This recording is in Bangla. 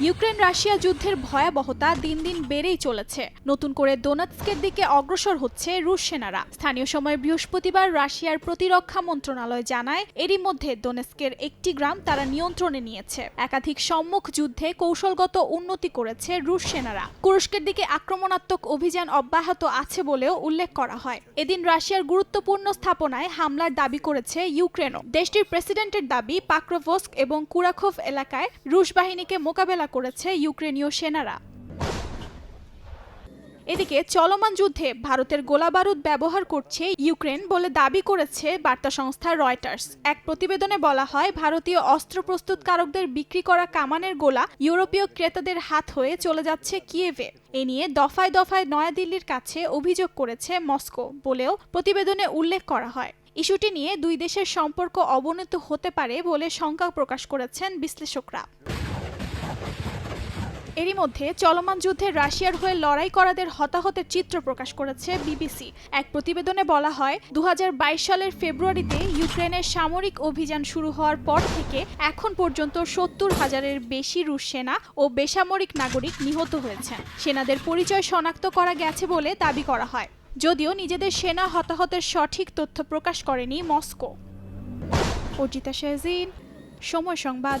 ইউক্রেন রাশিয়া যুদ্ধের ভয়াবহতা দিন দিন বেড়েই চলেছে। নতুন করে দোনাৎস্কের দিকে অগ্রসর হচ্ছে রুশ সেনারা। স্থানীয় সময় বৃহস্পতিবার রাশিয়ার প্রতিরক্ষা মন্ত্রণালয় জানায়, এরই মধ্যে দোনেস্কের একটি গ্রাম তারা নিয়ন্ত্রণে নিয়েছে। একাধিক সম্মুখ যুদ্ধে কৌশলগত উন্নতি করেছে রুশ সেনারা। কুরস্কের দিকে আক্রমণাত্মক অভিযান অব্যাহত আছে বলেও উল্লেখ করা হয়। এদিন রাশিয়ার গুরুত্বপূর্ণ স্থাপনায় হামলার দাবি করেছে ইউক্রেনও। দেশটির প্রেসিডেন্টের দাবি পাক্রোভস্ক এবং কুরাখোভ এলাকায় রুশ বাহিনীকে মোকাবেলা করেছে ইউক্রেনীয় সেনারা। এদিকে চলমান যুদ্ধে ভারতের গোলাবারুদ ব্যবহার করছে ইউক্রেন বলে দাবি করেছে বার্তা সংস্থা রয়টার্স। এক প্রতিবেদনে বলা হয়, ভারতীয় অস্ত্র প্রস্তুতকারকদের বিক্রি করা কামানের গোলা ইউরোপীয় ক্রেতাদের হাত হয়ে চলে যাচ্ছে কিয়েভে। এ নিয়ে দফায় দফায় নয়াদিল্লির কাছে অভিযোগ করেছে মস্কো বলেও প্রতিবেদনে উল্লেখ করা হয়। ইস্যুটি নিয়ে দুই দেশের সম্পর্ক অবনত হতে পারে বলে শঙ্কা প্রকাশ করেছেন বিশ্লেষকরা। এরই মধ্যে চলমান যুদ্ধে রাশিয়ার হয়ে লড়াই করাদের হতাহতের চিত্র প্রকাশ করেছে বিবিসি। এক প্রতিবেদনে বলা হয় দু হাজার বাইশ সালের ফেব্রুয়ারিতে ইউক্রেনের সামরিক অভিযান শুরু হওয়ার পর থেকে এখন পর্যন্ত সত্তর হাজারের বেশি রুশ সেনা ও বেসামরিক নাগরিক নিহত হয়েছেন। সেনাদের পরিচয় শনাক্ত করা গেছে বলে দাবি করা হয়। যদিও নিজেদের সেনা হতাহতের সঠিক তথ্য প্রকাশ করেনি মস্কো। অর্জিতা শেজিন সময় সংবাদ।